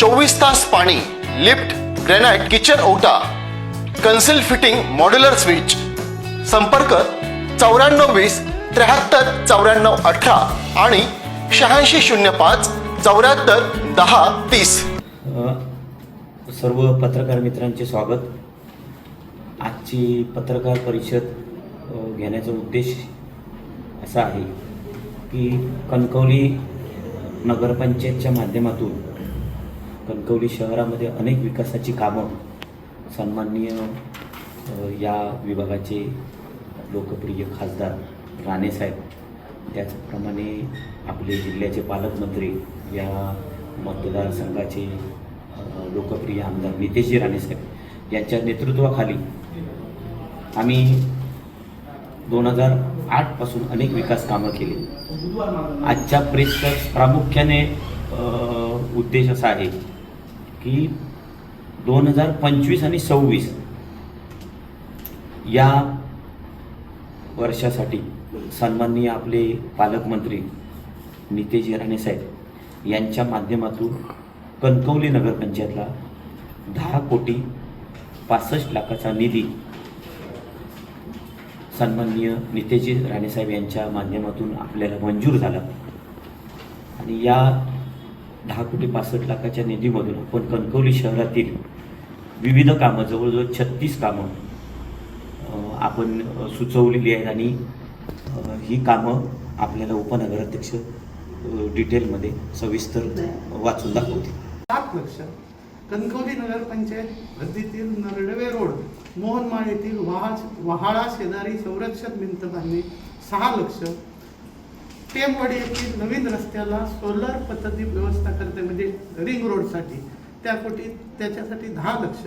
चोवीस तास पाणी लिफ्ट ग्रेनाइट किचन ओटा कन्सिल फिटिंग मॉड्युलर स्विच. संपर्क चौऱ्याण्णव वीस त्र्याहत्तर चौऱ्याण्णव अठरा आणि शहाऐंशी शून्य पाच चौऱ्याहत्तर दहा तीस. सर्व पत्रकार मित्रांचे स्वागत. आजची पत्रकार परिषद घेण्याचा उद्देश असा आहे की कणकवली नगरपंचायतच्या माध्यमातून कणकवली शहरामध्ये अनेक विकासाची कामं सन्माननीय या विभागाचे लोकप्रिय खासदार राणेसाहेब त्याचप्रमाणे आपले जिल्ह्याचे पालकमंत्री या मतदारसंघाचे लोकप्रिय आमदार नितेशजी राणेसाहेब यांच्या नेतृत्वाखाली आम्ही दोन हजार आठपासून अनेक विकास कामं केली. आजच्या प्रेसचा प्रामुख्याने उद्देश असा आहे की दोन हजार पंचवीस आणि सव्वीस या वर्षासाठी सन्माननीय आपले पालकमंत्री नितेश राणे साहेब यांच्या माध्यमातून कणकवली नगरपंचायतला दहा कोटी पासष्ट लाखाचा निधी सन्माननीय नितेशजी राणेसाहेब यांच्या माध्यमातून आपल्याला मंजूर झाला. आणि या दहा कोटी पासष्ट लाखाच्या निधीमधून आपण कणकवली शहरातील विविध कामं जवळजवळ छत्तीस कामं आपण सुचवलेली आहेत आणि ही कामं आपल्याला उपनगराध्यक्ष डिटेलमध्ये सविस्तर वाचून दाखवतील. सात लक्ष कणकवली नगरपंचायत हद्दीतील नरडवे रोड मोहनमाळ येथील वहा वहाळा शेजारी संरक्षक भिंत बांधणे सहा लक्ष टेमवाडी येथील नवीन रस्त्याला सोलर पद्धती व्यवस्था करते म्हणजे रिंग रोडसाठी त्यापोटी त्याच्यासाठी दहा लक्ष.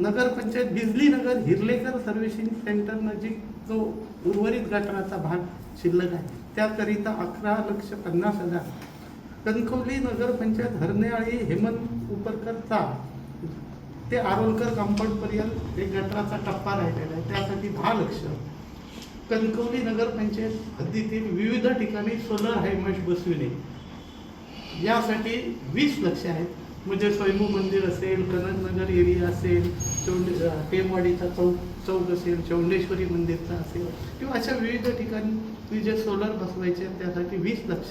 नगरपंचायत बिजली नगर हिरलेकर सर्व्हिसिंग सेंटर नजीक जो उर्वरित गटाराचा भाग शिल्लक आहे त्याकरिता अकरा लक्ष पन्नास हजार. कणकवली नगरपंचायत हरनेआळी हेमंत उपरकरचा ते आरोलकर कंपाऊंडपर्यंत एक गटाराचा टप्पा राहिलेला आहे त्यासाठी दहा लक्ष. कणकवली नगरपंचायत हद्दीतील विविध ठिकाणी सोलर हायमॅश बसविणे. यासाठी वीस लक्ष आहेत. म्हणजे स्वयंभू मंदिर असेल कनकनगर एरिया असेल चौंडे टेमवाडीचा चौक चौक असेल चौंडेश्वरी मंदिरचा असेल किंवा अशा विविध ठिकाणी जे सोलर बसवायचे आहेत त्यासाठी वीस लक्ष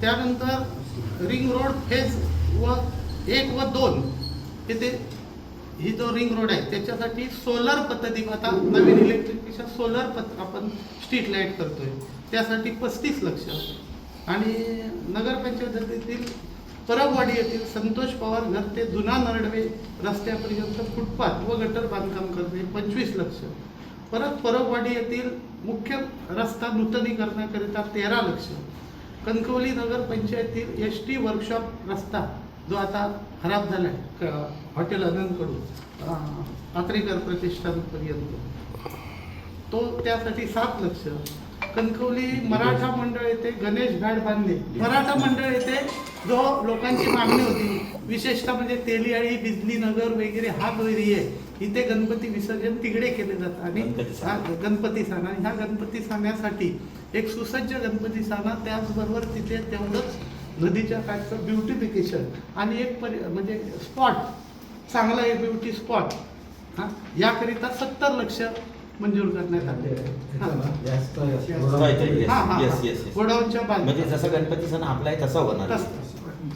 त्यानंतर रिंग रोड फेज व एक व दोन येथे ही जो रिंग रोड आहे त्याच्यासाठी सोलर पद्धती आता नवीन इलेक्ट्रिकपेक्षा सोलर पद्ध आपण स्ट्रीट लाइट करतोय. त्यासाठी पस्तीस लक्ष. आणि नगरपंचायतीतील परबवाडी येथील संतोष पवार घर ते जुना नरडवे रस्त्यापर्यंत फुटपाथ व गटर बांधकाम करणे पंचवीस लक्ष. परत परबवाडी येथील मुख्य रस्ता नूतनीकरणाकरिता तेरा लक्ष. कणकवली नगरपंचायतीतील एस टी वर्कशॉप रस्ता जो आता खराब झाला आहे हॉटेल अनंतकडून अं, आत्रेकर प्रतिष्ठानपर्यंत तो त्यासाठी सात लक्ष. कणकवली मराठा मंडळ येथे गणेश घाट बांधणे मराठा मंडळ येथे जो लोकांची मागणी होती विशेषतः म्हणजे तेलियाळी बिजली नगर वगैरे हा जो एरिया आहे इथे गणपती विसर्जन तिकडे केले जातं आणि गणपती साना. हा गणपती साना आणि ह्या गणपती साण्यासाठी एक सुसज्ज गणपती साना त्याचबरोबर तिथे तेवढंच नदीच्या काठचं ब्युटिफिकेशन आणि एक परि म्हणजे स्पॉट चांगला एक ब्युटी स्पॉट हा? याकरिता सत्तर लक्ष मंजूर करण्यात आले. गोडाऊनच्या म्हणजे जसं गणपती सण आपला आहे. तसा होणार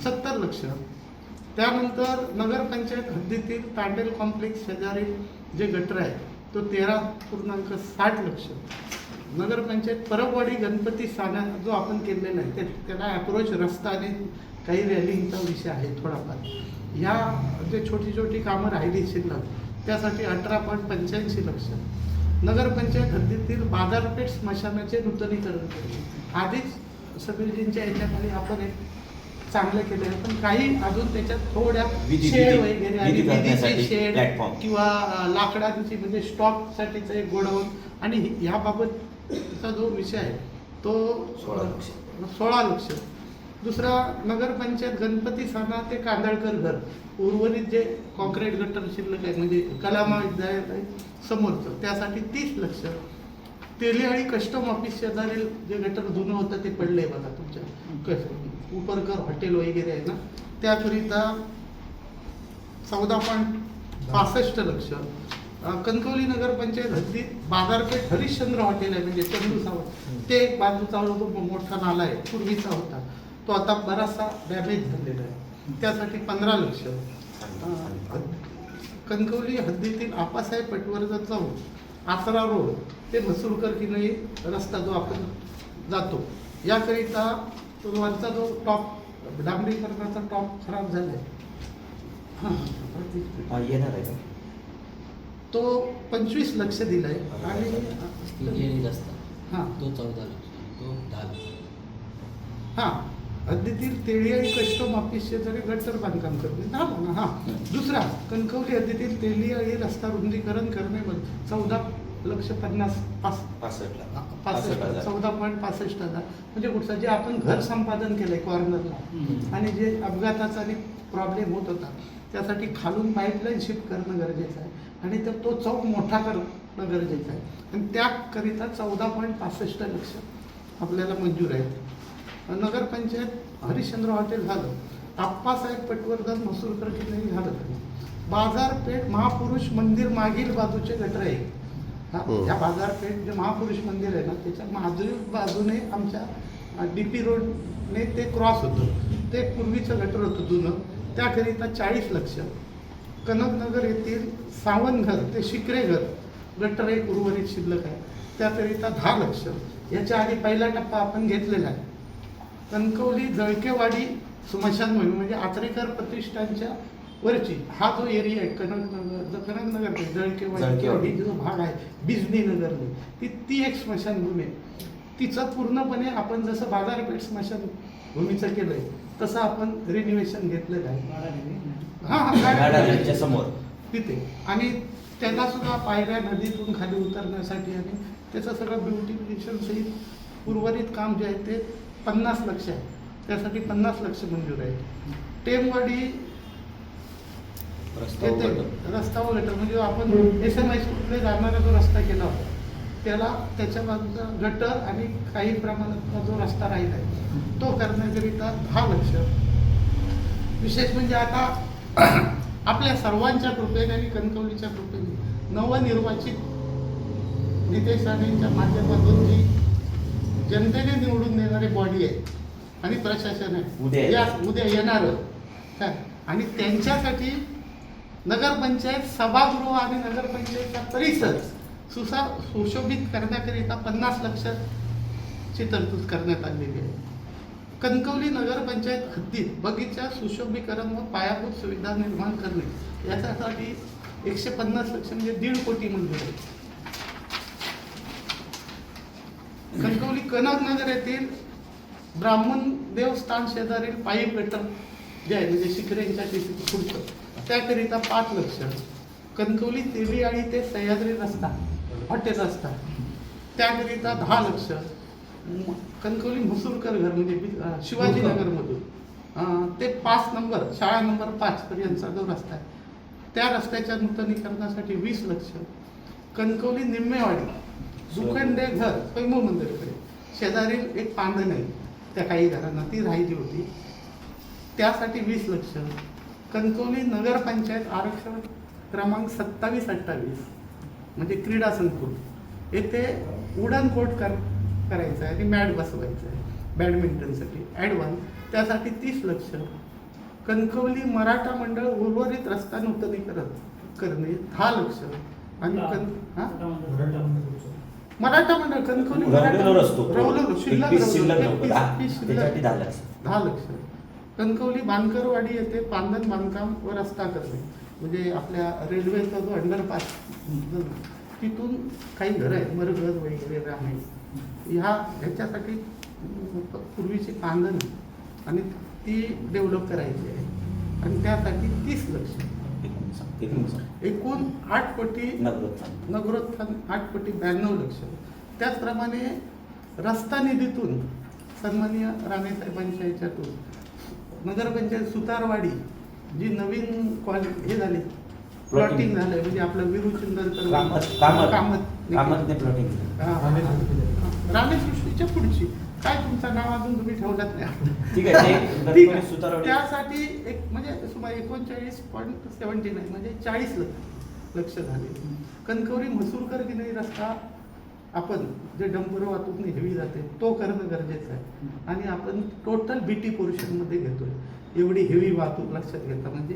सत्तर लक्ष. त्यानंतर नगरपंचायत हद्दीतील पॅन्डेल कॉम्प्लेक्स शेजारी जे गटर आहे तो तेरा पूर्णांक साठ लक्ष. नगरपंचायत परबवाडी गणपती साना जो आपण केलेला आहे ते त्याला अप्रोच रस्ता आणि काही रॅलिंगचा विषय आहे थोडाफार. ह्या जे छोटी छोटी कामं राहिली शिल्लक त्यासाठी अठरा पॉईंट पंच्याऐंशी लक्ष. नगरपंचायत हद्दीतील बाजारपेठ स्मशानाचे नूतनीकरण केले आधीच सबिलजींच्या याच्याखाली आपण एक चांगलं केलं आहे पण काही अजून त्याच्यात थोड्या शेड वगैरे आणि विधीचे शेड. किंवा लाकडांची म्हणजे स्टॉक साठीचं एक गोडाऊन. आणि ह्याबाबतचा जो विषय आहे तो सोळा लक्ष. सोळा लक्ष दुसरा नगरपंचायत गणपती साना ते कांदळकर घर. उर्वरित जे कॉन्क्रीट गटर शिल्लक आहे म्हणजे कला महाविद्यालय समोरचं. त्यासाठी तीस लक्ष. तेलिहाळी कस्टम ऑफिस शेजारील जे गटर जुनं होतं ते पडलंय बघा तुमच्या. कस- उपरकर हॉटेल वगैरे आहे ना? त्याकरिता चौदा पॉईंट पासष्ट लक्ष. कणकवली नगरपंचायत हद्दीत बाजारपेठ हरिश्चंद्र हॉटेल आहे म्हणजे चंदूचा ते एक बाजूचा जो मोठा नाला आहे पूर्वीचा होता. तो आता बराचसा डॅमेज झालेला आहे. त्यासाठी पंधरा लक्ष. कणकवली हद्दीतील आपासाहेब पटवर्धन चौक आसरा रोड ते मसूरकर किनई रस्ता जो आपण जातो याकरिता वरचा जो टॉप डांबरीकरणाचा टॉप खराब झाला हां. येणार आहे का? तो पंचवीस लक्ष दिलंय आणि तिहेरी रस्ता. हां. तो चौदा लक्ष तो दहा लक्ष. हां. हद्दीतील तेलियाळी कस्टम ऑफिस शेजारी गटर बांधकाम करणे. झालं ना हां. दुसरा कणकवली हद्दीतील तेलियाळी रस्ता रुंदीकरण करण्यामध्ये चौदा लक्ष पन्नास पासष्टला पासष्ट हजार. चौदा पॉईंट पासष्ट हजार. म्हणजे कुठचं जे आपण घर संपादन केलंय कॉर्नरला आणि जे अपघाताचा आणि प्रॉब्लेम होत होता त्यासाठी खालून पाईपलाईन शिफ्ट करणं गरजेचं आहे. आणि तर तो चौक मोठा करणं गरजेचं आहे. आणि त्याकरिता चौदा पॉईंट पासष्ट लक्ष आपल्याला मंजूर आहेत. नगरपंचायत हरिश्चंद्र हॉटेल झालं. आप्पासाहेब पटवर्धन मसूरकर किल्ले झालं. बाजारपेठ महापुरुष मंदिर मागील बाजूचे गटर आहे. हा, हो. बाजारपेठ जे महापुरुष मंदिर आहे ना त्याच्या मागील बाजूने आमच्या डी पी रोडने ते क्रॉस होतं. ते पूर्वीचं गटर होतं जुनं. त्याकरिता चाळीस लक्ष. कनकनगर येथील सावंतघर ते शिकरे घर गटर एक उर्वरित शिल्लक आहे. त्याकरिता दहा लक्ष. याच्या आधी पहिला टप्पा आपण घेतलेला आहे. कणकवली जळकेवाडी स्मशानभूमी म्हणजे आचरेकर प्रतिष्ठानच्या वरची. हा जो एरिया आहे कनकनगर जो कनकनगर ते जळकेवाडी. जो भाग आहे बिजनी नगरने ती ती एक स्मशानभूमी आहे. तिचं पूर्णपणे आपण जसं बाजारपेठ स्मशानभूमीचं केलंय तसं आपण रिन्युएशन घेतलेलं आहे. हा हा समोर. तिथे. आणि त्याला सुद्धा पायऱ्या नदीतून खाली उतरण्यासाठी आणि त्याचं सगळं ब्युटिफिकेशन सहित उर्वरित काम जे आहे ते पन्नास लक्ष आहे. त्यासाठी पन्नास लक्ष मंजूर आहे टेमवाडी रस्ता वगैरे म्हणजे आपण एस एम आय स्कूलकडे जाणारा जो रस्ता केला होता त्याला त्याच्या बाजूचा गटर आणि काही प्रमाणातला जो रस्ता राहिला आहे तो करण्याकरिता दहा लक्ष. विशेष म्हणजे आता आपल्या सर्वांच्या कृपेने आणि कणकवलीच्या कृपेने नवनिर्वाचित नितेश राणेंच्या माध्यमातून जी जनतेने निवडून देणारी बॉडी आहे आणि प्रशासन उद्या आहे येणार. या उद्या येणार. आणि त्यांच्यासाठी नगरपंचायत सभागृह आणि नगरपंचायतचा परिसर सुसा सुशोभित करण्याकरिता पन्नास लक्षाची तरतूद करण्यात आलेली आहे. कणकवली नगरपंचायत हद्दीत बगीचा सुशोभीकरण व पायाभूत सुविधा निर्माण करणे. याच्यासाठी एकशे पन्नास लक्ष म्हणजे दीड कोटी मंजूर आहे. कणकवली कनकनगर येथील ब्राह्मण देवस्थान शेजारील पायी गटर जे आहे म्हणजे शिखरेंच्या तिथे पुढचं त्याकरिता पाच लक्ष. कणकवली तेलियाळी ते सह्याद्री रस्ता हॉटेल रस्ता त्याकरिता दहा लक्ष. कणकवली म्हसूरकर घरमध्ये म्हणजे बि- शिवाजीनगरमधून ते पाच नंबर शाळा नंबर पाच यांचा जो रस्ता आहे. त्या रस्त्याच्या नूतनीकरणासाठी वीस लक्ष. कणकवली निम्मेवाडी दुखंडे घर पैमू मंदिरकडे. शेजारील एक पांगण नाही त्या काही घरांना ती राहिली होती. त्यासाठी वीस लक्ष. कणकवली नगरपंचायत आरक्षण क्रमांक सत्तावीस अठ्ठावीस म्हणजे क्रीडा संकुल. येथे उडन कोट कर करायचं आहे आणि मॅट बसवायचं आहे बॅडमिंटनसाठी. ॲडव्हान्स त्यासाठी तीस लक्ष. कणकवली मराठा मंडळ उर्वरित रस्ता नूतनीकरण करणे दहा लक्ष. आणि कण हा? मराठा मंडळ कणकवली शिल्लक शिल्लक दहा- लक्ष. कणकवली बांधकरवाडी येथे पांदन बांधकाम व रस्ता करणे. म्हणजे आपल्या रेल्वेचा जो अंडरपास तिथून काही घरं आहेत मरघर वगैरे राहणे ह्या ह्याच्यासाठी पूर्वीची पांदन आणि ती डेव्हलप करायची आहे. आणि त्यासाठी तीस लक्ष. एकूण आठ कोटी नगरोत्थान. आठ कोटी ब्याण्णव लक्ष. त्याचप्रमाणे रस्ता निधीतून सन्माननीय राणेसाहेबांच्या याच्यातून नगरपंचायत सुतारवाडी जी नवीन कॉल हे झाली प्लॉटिंग झालंय म्हणजे आपलं विरुचिंदनकर कामत कामत. कामत. प्लॉटिंग रामेसृष्टीच्या पुढची. काय तुमचं नाव अजून तुम्ही ठेवलंच नाही. ठीक आहे त्यासाठी एक म्हणजे सुमारे एकोणचाळीस पॉईंट सेवन्टी नाईन म्हणजे चाळीस लक्ष झाले. कणकवली म्हसूरकर गिरणी रस्ता? आपण जे डंपर वाहतूक हेवी जाते तो करणं गरजेचं आहे. आणि आपण टोटल बी टी पोर्शनमध्ये घेतोय. एवढी हेवी वाहतूक लक्षात घेता म्हणजे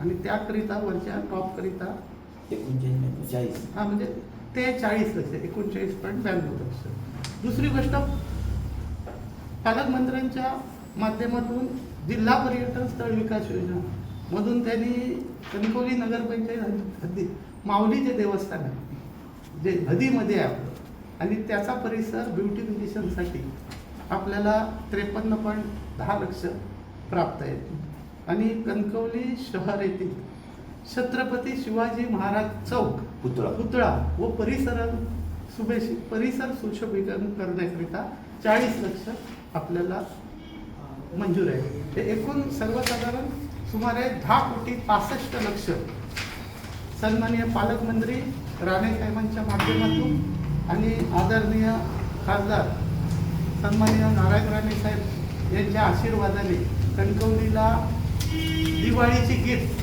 आणि त्याकरिता वरच्या टॉपकरिता एकोणचाळीस चाळीस. हा म्हणजे ते चाळीस लक्ष एकोणचाळीस पॉईंट ब्याण्णव लक्ष. दुसरी गोष्ट पालकमंत्र्यांच्या माध्यमातून जिल्हा पर्यटन स्थळ विकास योजना मधून त्यांनी कणकवली नगरपंचायत हद्दी हद्दीत माऊली जे देवस्थान आहे जे हदीमध्ये आहे आपलं आणि त्याचा परिसर ब्युटिफिकेशनसाठी आपल्याला त्रेपन्न पॉईंट दहा लक्ष प्राप्त आहेत. आणि कणकवली शहर येथील छत्रपती शिवाजी महाराज चौक पुतळा. पुतळा व परिसर सुभेशी परिसर सुशोभीकरण करण्याकरिता चाळीस लक्ष आपल्याला मंजूर आहे. ते एकूण सर्वसाधारण सुमारे दहा कोटी पासष्ट लक्ष सन्माननीय पालकमंत्री राणेसाहेबांच्या माध्यमातून आणि आदरणीय खासदार सन्माननीय नारायण राणे साहेब यांच्या आशीर्वादाने कणकवलीला दिवाळीची गिफ्ट